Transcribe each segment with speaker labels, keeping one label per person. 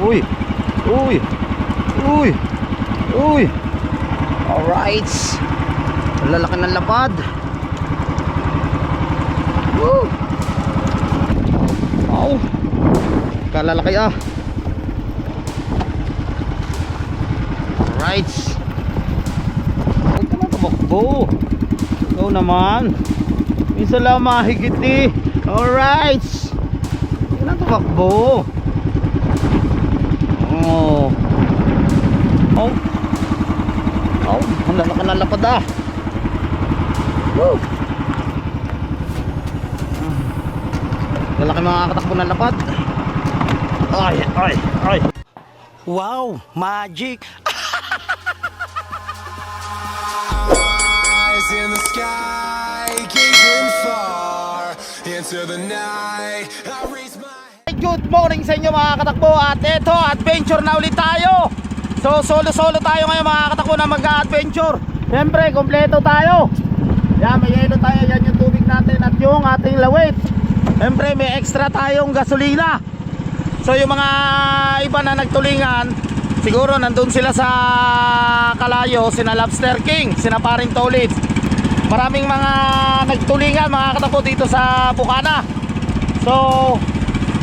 Speaker 1: Uy. Uy. Uy. Uy. Alright. Lalaki ng lapad. Woo. Wow. Kalalaki ah. Alright. Huwag ka na tumakbo. Ikaw naman. Minsan lang mahigit eh. Alright. Huwag ka na tumakbo. Oh. Oh. Oh, ang lalaki ng lapad ah. Woo. Lalaki mga katakbo ng lapad. Ay, ay, ay.
Speaker 2: Wow, magic!
Speaker 3: eyes in the sky, gazing far into the night. I
Speaker 1: Good morning sa inyo mga katakbo. At eto adventure na ulit tayo. So solo solo tayo ngayon mga katakbo na mag-adventure Siyempre kompleto tayo. Yan may yelo tayo. Yan yung tubig natin at yung ating lawit. Siyempre may extra tayong gasolina. So yung mga iba na nagtulingan Siguro nandun sila sa Kalayo Sina Lobster King, sina Paring Tolit. Maraming mga nagtulingan mga katakbo dito sa Bukana. So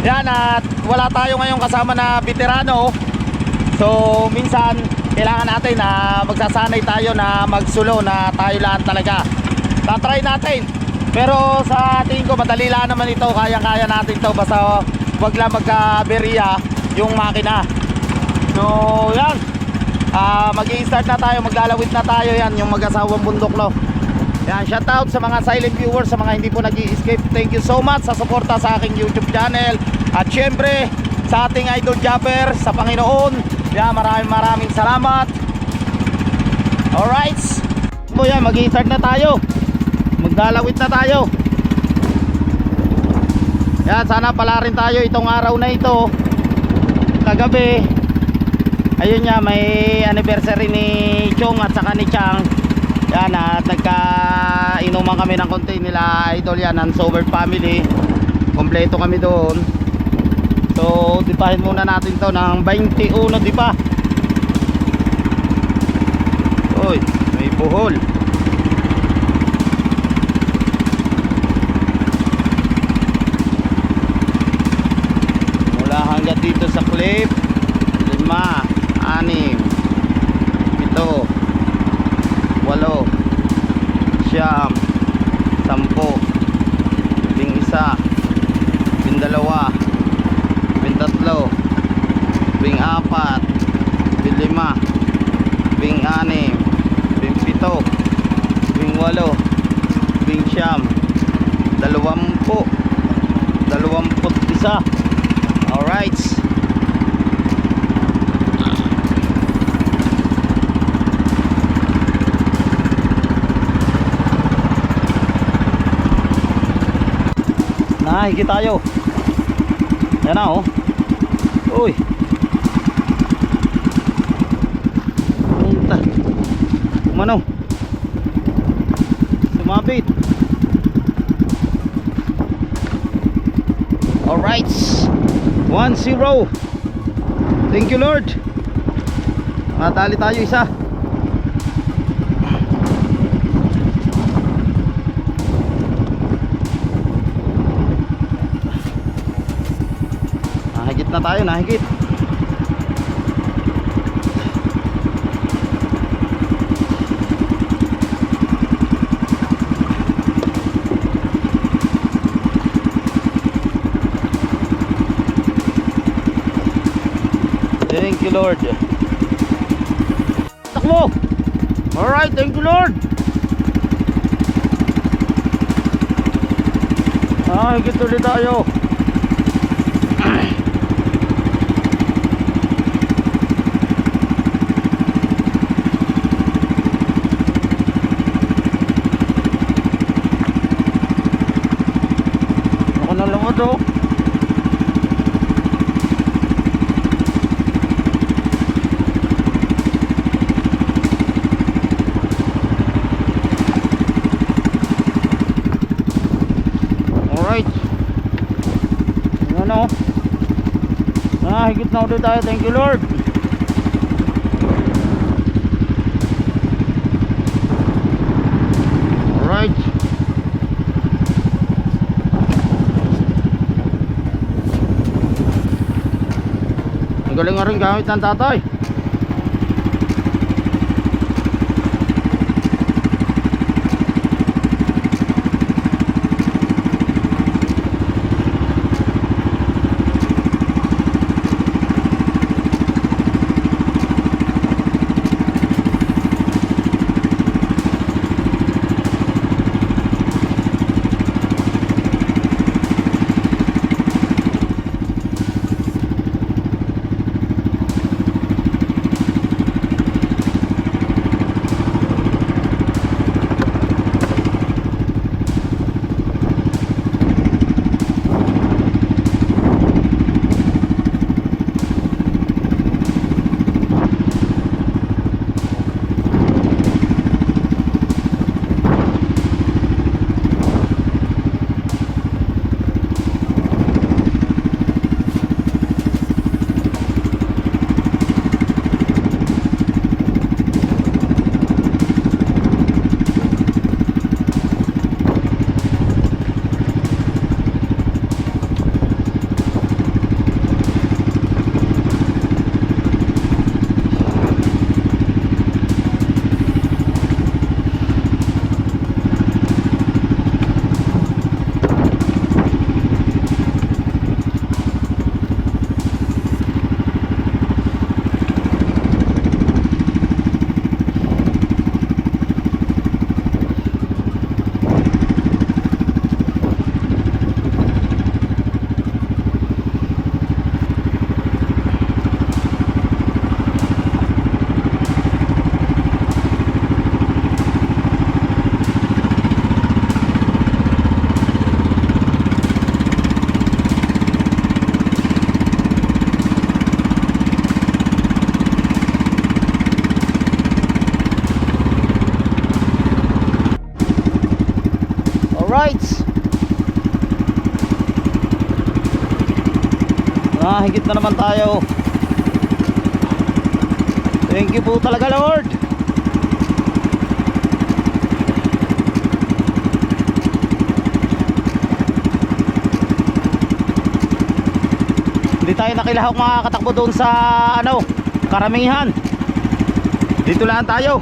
Speaker 1: yan at wala tayo ngayong kasama na veterano. So minsan kailangan natin na magsasanay tayo na magsulo na tayo lang talaga. Tatry natin. Pero sa tingin ko madali lang naman ito. Kaya-kaya natin to Basta wag lang magka-berya yung makina. So yan. Ah, mag start na tayo, maglalawit na tayo. Yan Yung mag-asawang bundok no? Yan, shout out sa mga silent viewers, sa mga hindi po nag escape Thank you so much sa suporta sa aking YouTube channel. At syempre, sa ating idol Japper, sa Panginoon. Yan, maraming maraming salamat. Alright. Po yan, mag-start na tayo. Maglalawit na tayo. Yan, sana pala rin tayo itong araw na ito. Kagabi, ayun nga, may anniversary ni Chong at saka ni Chang. Yan at nagka-inuman kami ng konti nila idol yan ng Sober Family. Kompleto kami doon. So, dipahin muna natin to ng 21, di ba? Uy, may buhol. Mula hanggang dito sa cliff. Lima, anim, ito, walo siyam Nahigit tayo. Yan na oh. Uy. Punta. Umano. Sumabit. Alright. 1-0. Thank you Lord. Natali tayo isa. Nahigit na tayo, nahigit. Thank you Lord. Takbo. Alright, thank you Lord. Ah, higit ulit tayo. Ako na lumod oh. Alright. Nahigit na ulit tayo. Thank you Lord. Alright. Ang galing nga rin gamit ng tatay. Alright. Ah, higit na naman tayo. Thank you po talaga Lord. Hindi tayo nakilahok mga katakbo doon sa ano, karamihan. Dito lang tayo.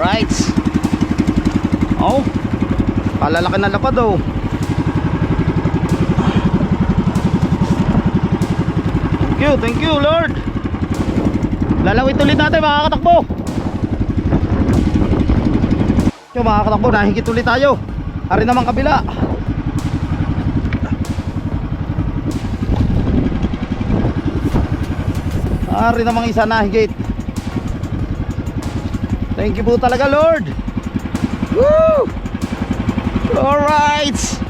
Speaker 1: Alright. Oh. Palalaki na lapad oh. Thank you, thank you Lord. Lalawit ulit natin mga katakbo. Yung mga katakbo, nahigit ulit tayo. Ari naman kabila. Ari namang isa nahigit. Thank you po talaga Lord Woo! Alright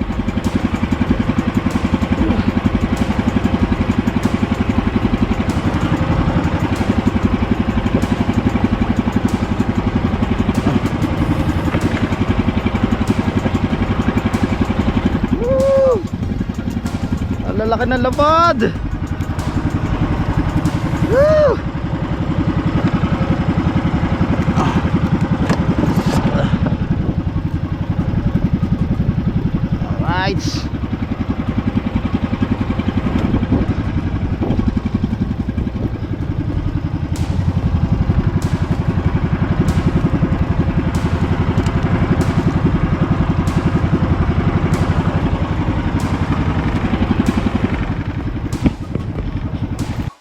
Speaker 1: lalaki ng lapad Woo! Alright.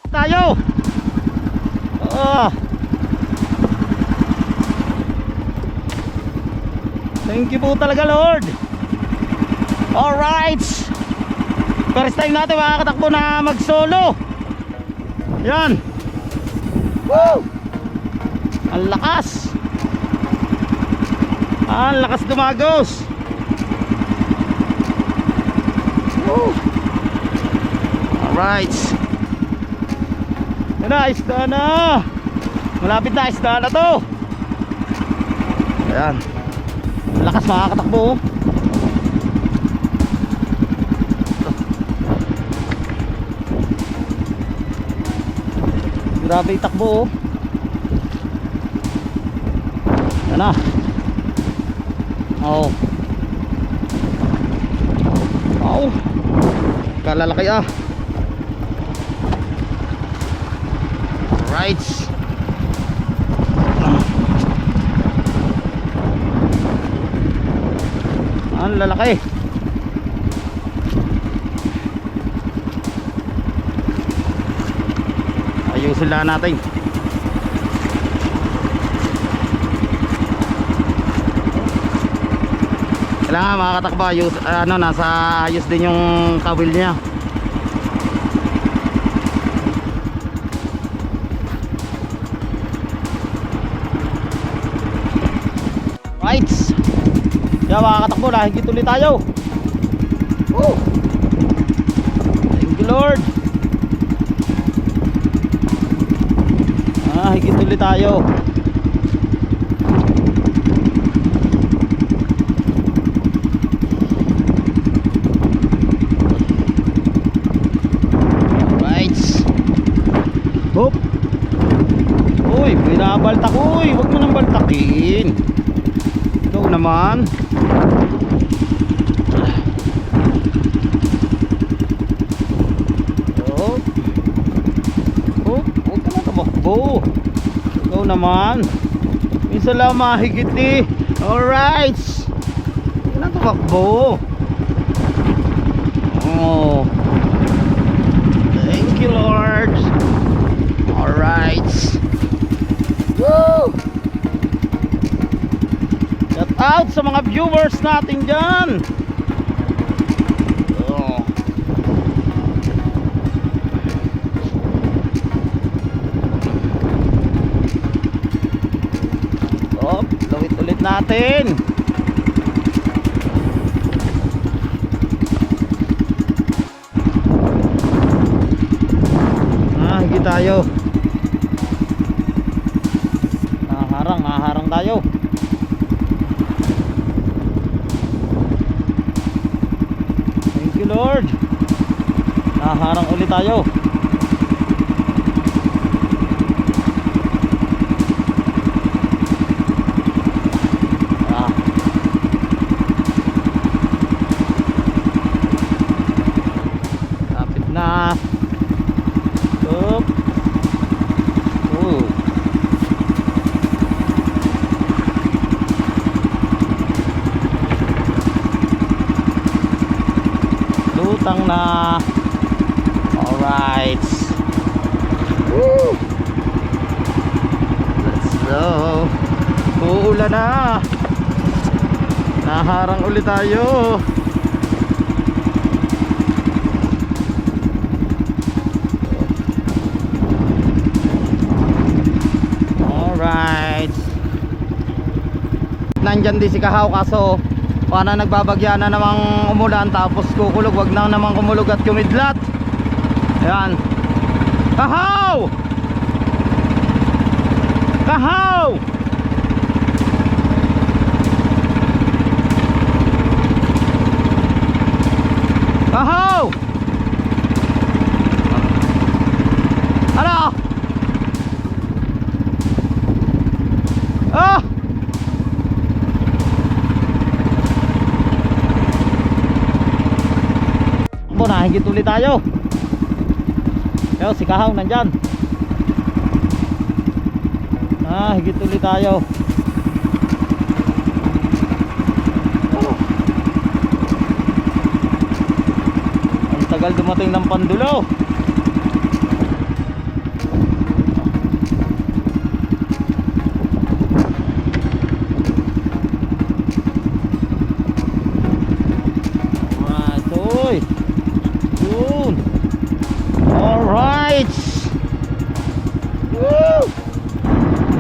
Speaker 1: Tayo. Ah. Thank you po talaga Lord. Alright First time natin mga katakbo na mag solo Yan Woo Ang lakas Ang lakas dumagos Woo Alright Yan na, isda na. Malapit na, isda na to. Ayan. Lakas makakatakbo oh. Grabe itakbo oh. Yan na. Oh. Oh. Kalalaki ah. Right. Ang lalaki. Ayusin lang natin. Kailangan mga katakba, ayus, ano, nasa ayos din yung kawil niya. Kaya mga katakbo, nahigit ulit tayo. Woo! Thank you Lord. Ah, higit ulit tayo. Hop. Uy, binabaltak. Uy, wag mo nang baltakin. Ikaw naman. Hop. Hop, huwag ka na tumakbo. Ikaw naman. Minsan lang mahigit eh. Alright. Na tumakbo. Oh. Thank you, Lord. Alright. Woo! Shout out sa mga viewers natin dyan. Oh. Oh, ulit natin. Ah, higit tayo. Naharang, naharang tayo. Thank you Lord. Naharang ulit tayo. Ah. Lapit na. Up. Oh. Lutang na. Alright. Woo! Let's go. Uulan na. Naharang ulit tayo. Alright. Nandyan din si Kahaw kaso Paano nagbabagya na namang umulan tapos kukulog wag na namang kumulog at kumidlat Ayan Kahaw! Kahaw! Kahaw! Ano? Ah! Ako, nahigit ulit tayo. Yo, si Kahaw nandyan. Ah, higit ulit tayo. Tagal dumating ng pandulo.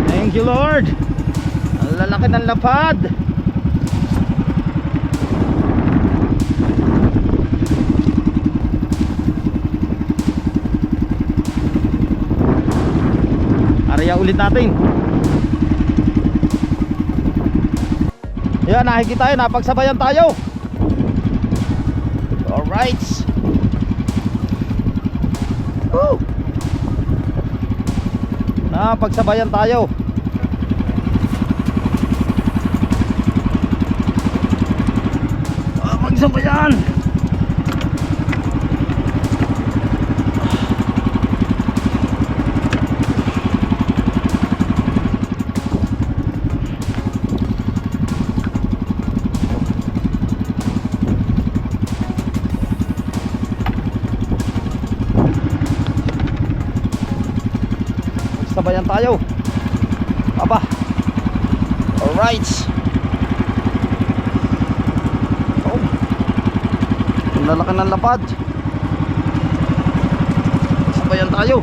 Speaker 1: Thank you, Lord. Ang lalaki ng lapad. Arya ulit natin. Yan, nakikita tayo, napagsabayan tayo. Alright. Woo! Napagsabayan tayo. Ah, Magsabayan tayo. Aba. Alright. Oh. Ang lalaki ng lapad. Magsabayan tayo.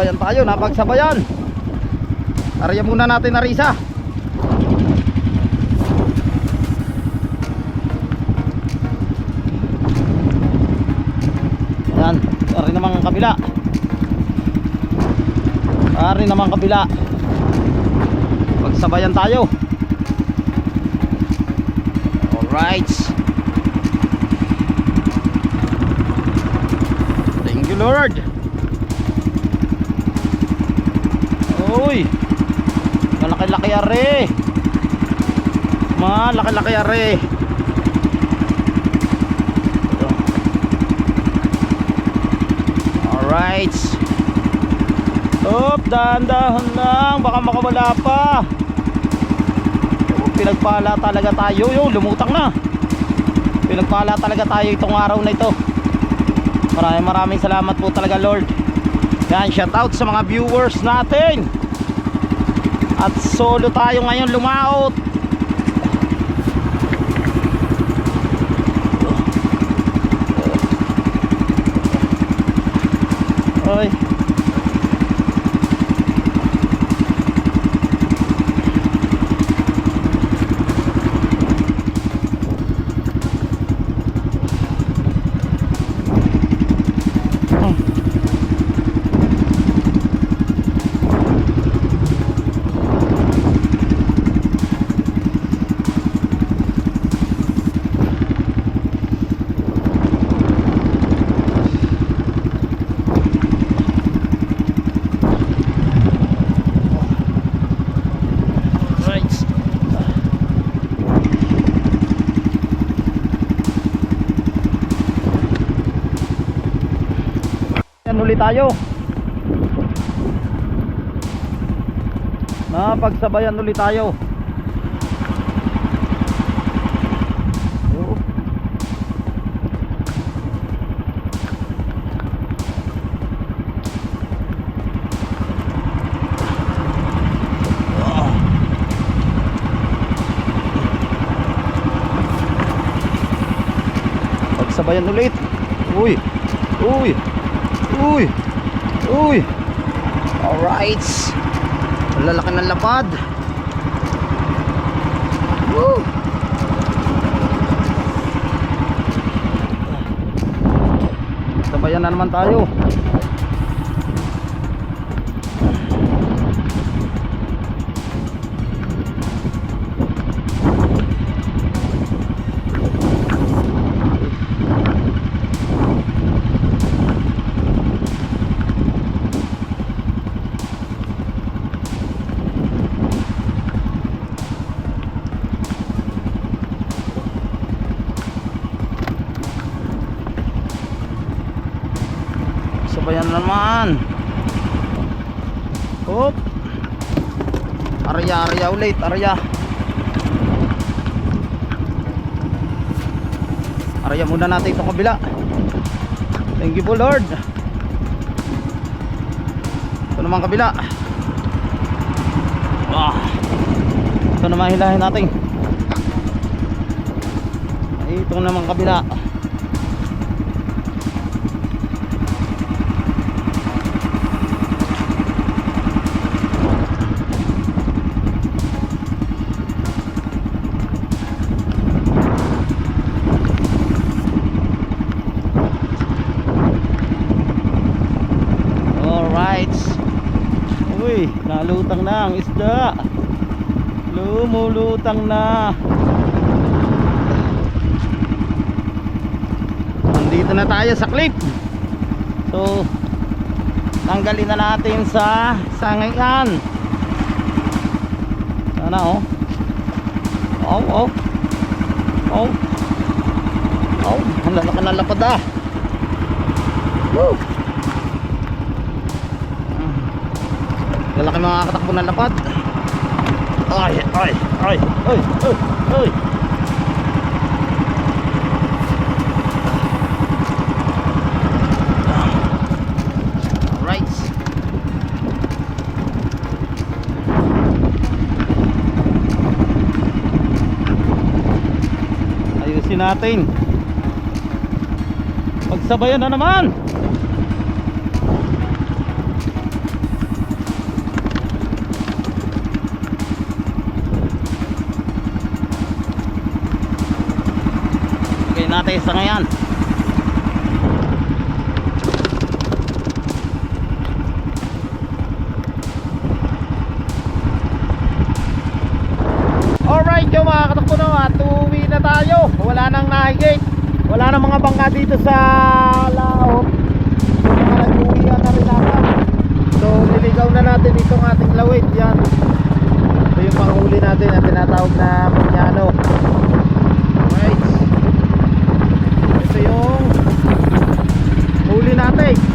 Speaker 1: Magsabayan tayo, napagsabayan. Arya muna natin Arisa. Yan, ari naman ang kabila. Ari naman ang kabila. Magsabayan tayo. Alright. Thank you Lord. Uy. Malaki-laki are. Malaki-laki are. Alright. Op, dahan-dahan lang. Baka makawala pa. Pinagpala talaga tayo. Yung lumutang na. Pinagpala talaga tayo itong araw na ito. Maraming maraming salamat po talaga Lord. Yan, shout out sa mga viewers natin. At solo tayo ngayon lumaot. Ay. Right. Yan ulit tayo. Napagsabayan ulit tayo. Pagsabayan ulit. Uy. Uy. Uy. Uy. Alright. Lalaki ng lapad. Woo. Sabayan na naman tayo. Na naman. Hop. Arya, arya ulit, arya. Arya muna natin itong kabila. Thank you po Lord. Ito naman kabila. Ah. Ito naman hilahin natin. Ito naman kabila. Alright. Uy, nalutang na ang isda. Lumulutang na. Nandito na tayo sa clip. So, tanggalin na natin sa sangayan. Sana oh. Oh, oh. Oh. Oh, ang lalaki ng lapad ah. Woo. Lalaki mga katakbo ng lapad. Ay, ay, ay, ay, ay, ay. Ayusin natin. Magsabayan na naman. Natin sa ngayon. Alright yung mga katakbo no at uwi na tayo. Wala nang nahigit. Wala nang mga bangka dito sa laot. Mga nag-uwi na rin natin. So niligaw na natin itong ating lawit. Yan. Ito yung panghuli natin na tinatawag na Munyano. Right. Ito yung huli natin.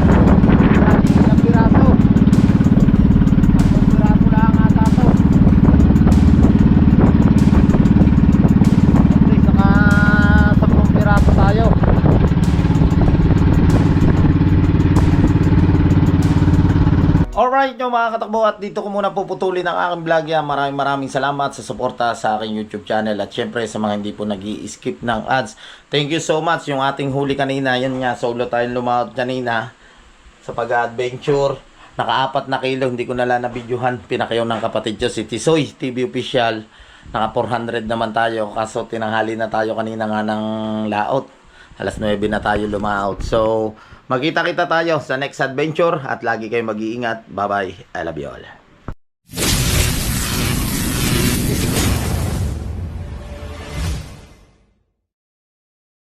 Speaker 1: Alright yung mga katakbo at dito ko muna puputulin ang aking vlog yan. Maraming maraming salamat sa suporta sa aking YouTube channel at syempre sa mga hindi po nag skip ng ads. Thank you so much yung ating huli kanina. Yan nga, solo tayong lumawat kanina sa pag-adventure. Naka-apat na kilo, hindi ko na lang nabidyohan. Pinakayaw ng kapatid ko si Tisoy, TV official. Naka 400 naman tayo kaso tinanghali na tayo kanina nga ng laot. Alas 9 na tayo lumaot. So, magkita-kita tayo sa next adventure at lagi kayo mag-iingat. Bye-bye. I love you all.